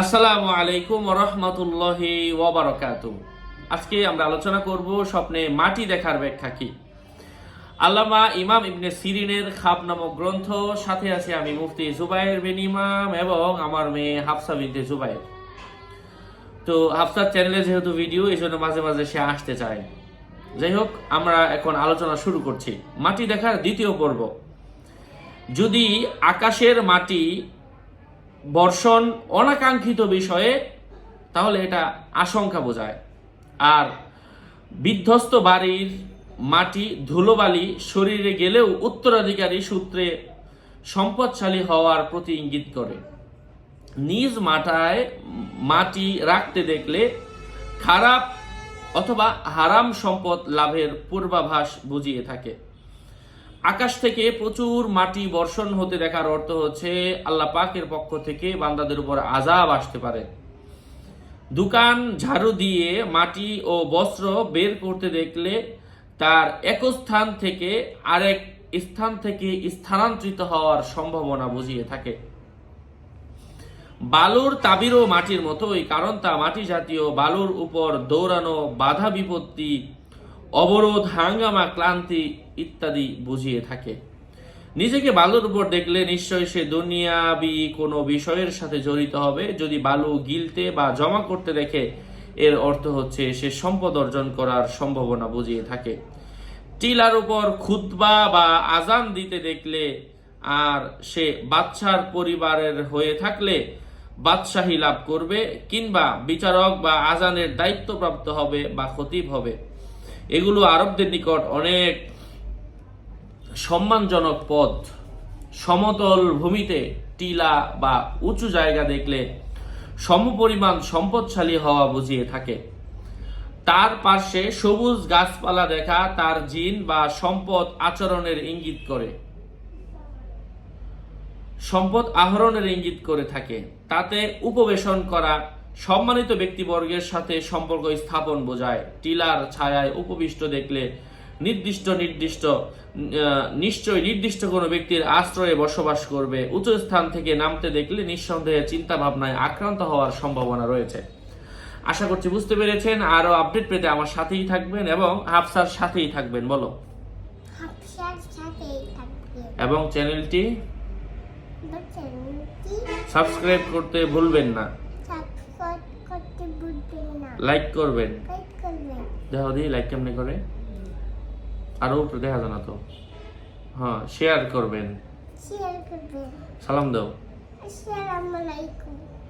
আসসালামু আলাইকুম রহমতুল্লাহি ওবরাকাত আজকে আমরা আলোচনা করব স্বপ্নে মাটি দেখার ব্যাখ্যা কি? আল্লামা ইমাম ইবনে সিরিনের খাব নামক গ্রন্থ, সাথে আছে আমি মুফতি জুবাইর বিন ইমাম এবং আমার মেয়ে হাফসা বিনতে জুবাইর। তো হাফসার চ্যানেলে যেহেতু ভিডিও এই জন্য মাঝে মাঝে সে আসতে চায়। যাই হোক, আমরা এখন আলোচনা শুরু করছি। মাটি দেখার দ্বিতীয় পর্ব। যদি আকাশের মাটি বর্ষণ অনাকাঙ্ক্ষিত বিষয়ে, তাহলে এটা আশঙ্কা বোঝায়। আর বিধ্বস্ত বাড়ির মাটি ধুলোবালি শরীরে গেলেও উত্তরাধিকারী সূত্রে সম্পদশালী হওয়ার প্রতি ইঙ্গিত করে। নিজ মাথায় মাটি রাখতে দেখলে খারাপ অথবা হারাম সম্পদ লাভের পূর্বাভাস বুঝিয়ে থাকে। আকাশ থেকে প্রচুর মাটি বর্ষণ হতে দেখার অর্থ হচ্ছে আল্লাহ পাকের পক্ষ থেকে বান্দাদের উপর আজাব আসতে পারে। দোকান ঝাড়ু দিয়ে মাটি ও বস্ত্র বের করতে দেখলে তার এক স্থান থেকে আরেক স্থান থেকে স্থানান্তরিত হওয়ার সম্ভাবনা বুঝিয়ে থাকে। বালুর তাবিরও মাটির মতোই, কারণ তা মাটি জাতীয় বালুর উপর দৌড়ানো বাধা বিপত্তি, অবরোধ, হাঙ্গামা, ক্লান্তি ইত্যাদি বুঝিয়ে থাকে। নিজেকে বালুর উপর দেখলে নিশ্চয় সে দুনিয়াবি কোনো বিষয়ের সাথে জড়িত হবে। যদি বালু গিলতে বা জমা করতে দেখে, এর অর্থ হচ্ছে সে সম্পদ অর্জন করার সম্ভাবনা বুঝিয়ে থাকে। টিলার উপর খুতবা বা আজান দিতে দেখলে আর সে বাদশার পরিবারের হয়ে থাকলে বাদশাহী লাভ করবে কিংবা বিচারক বা আজানের দায়িত্বপ্রাপ্ত হবে বা খতিব হবে। এগুলো আরবদের নিকট অনেক সম্মানজনক পদ সমতল ভূমিতে টিলা বা উঁচু জায়গা দেখলে সমপরিমাণ সম্পদশালী হওয়া বুঝিয়ে থাকে। তার পাশে সবুজ গাছপালা দেখা তার জিন বা সম্পদ আচরণের ইঙ্গিত করে। সম্পদ আহরণের ইঙ্গিত করে থাকে। তাতে উপবেশন করা সম্মানিত ব্যক্তিবর্গের সাথে সম্পর্ক স্থাপন বোঝায়। টিলার ছায়ায় উপবিষ্ট দেখলে নির্দিষ্ট নির্দিষ্ট নিশ্চয় নির্দিষ্ট কোনো ব্যক্তির আশ্রয়ে বসবাস করবে। উচ্চ স্থান থেকে নামতে দেখলে নিঃসন্দেহে চিন্তা ভাবনায় আক্রান্ত হওয়ার সম্ভাবনা রয়েছে। আশা করছি বুঝতে পেরেছেন। আরও আপডেট পেতে আমার সাথেই থাকবেন এবং হাফসার সাথেই থাকবেন বলো। এবং চ্যানেলটি সাবস্ক্রাইব করতে ভুলবেন না। লাইক করবেন। দেখো লাইক কেমনি করে? আরও উপরে দেখা জানা তো। হ্যাঁ শেয়ার করবেন। শেয়ার করবেন। সালাম দাও। আসসালামু আলাইকুম।